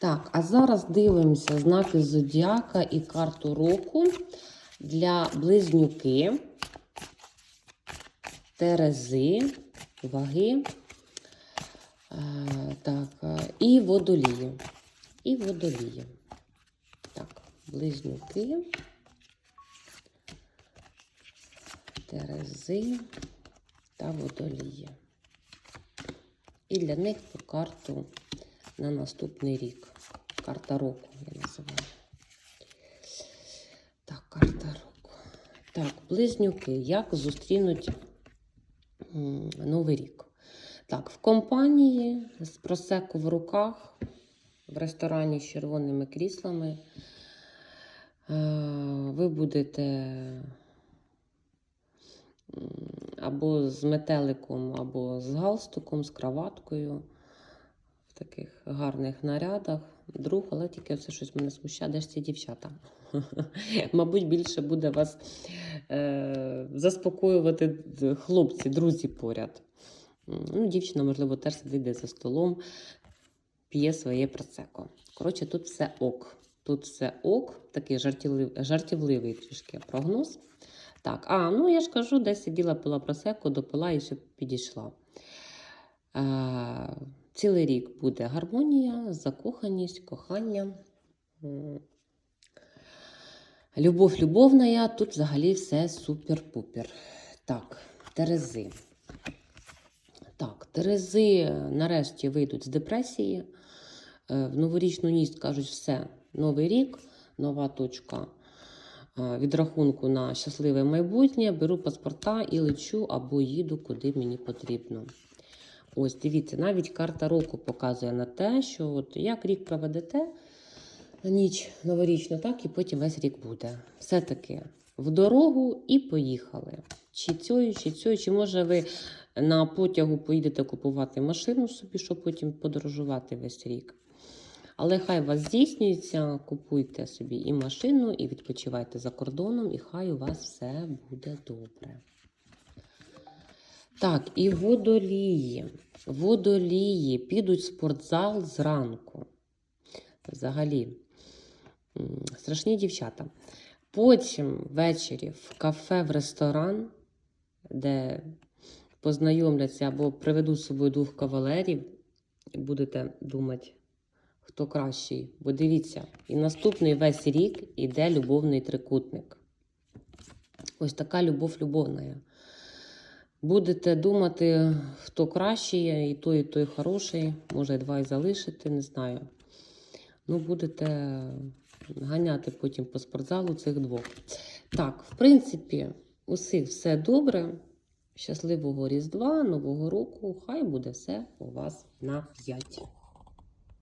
Так, а зараз дивимося знаки зодіака і карту року для близнюки, терези, ваги. Е, так, е, і водолії. І водолії. Так, близнюки. Терези та водолії. І для них по карту на наступний рік. Карта року, я називаю. Так, карта року. Так, близнюки, як зустрінуть Новий рік? Так, в компанії з просеку в руках, в ресторані з червоними кріслами. е, Ви будете або з метеликом, або з галстуком, з краваткою в таких гарних нарядах. Друг, але тільки це щось мене смущає. Де ж ці дівчата? Мабуть, більше буде вас е, заспокоювати хлопці, друзі поряд. Ну, дівчина, можливо, теж сидить за столом, п'є своє просеко. Коротше, тут все ок. Тут все ок, такий жартівливий, жартівливий трішки прогноз. Так, а, ну я ж кажу, десь сиділа, пила просеко, допила і все підійшла. Е, цілий рік буде гармонія, закоханість, кохання. Любов любовна, тут взагалі все супер-пупер. Так, Терези. Так, Терези нарешті вийдуть з депресії. Е, В новорічну ніч кажуть, все, новий рік, нова точка е, відрахунку на щасливе майбутнє. Беру паспорта і лечу або їду, куди мені потрібно. Ось, дивіться, навіть карта року показує на те, що от як рік проведете на ніч новорічну, так і потім весь рік буде. Все-таки в дорогу і поїхали. Чи цією, чи цією, чи може ви на потягу поїдете купувати машину собі, щоб потім подорожувати весь рік. Але хай вас здійснюється, купуйте собі і машину, і відпочивайте за кордоном, і хай у вас все буде добре. Так, і водолії. Водолії підуть в спортзал зранку. Взагалі, страшні дівчата. Потім ввечері в кафе, в ресторан, де познайомляться або приведуть з собою двох кавалерів, і будете думати, хто кращий. Бо дивіться, і наступний весь рік іде любовний трикутник. Ось така любов любовна. Будете думати, хто кращий, і той, і той хороший, може, два і залишити, не знаю. Ну, будете ганяти потім по спортзалу цих двох. Так, в принципі, усіх все добре. Щасливого Різдва, Нового року. Хай буде все у вас на 5.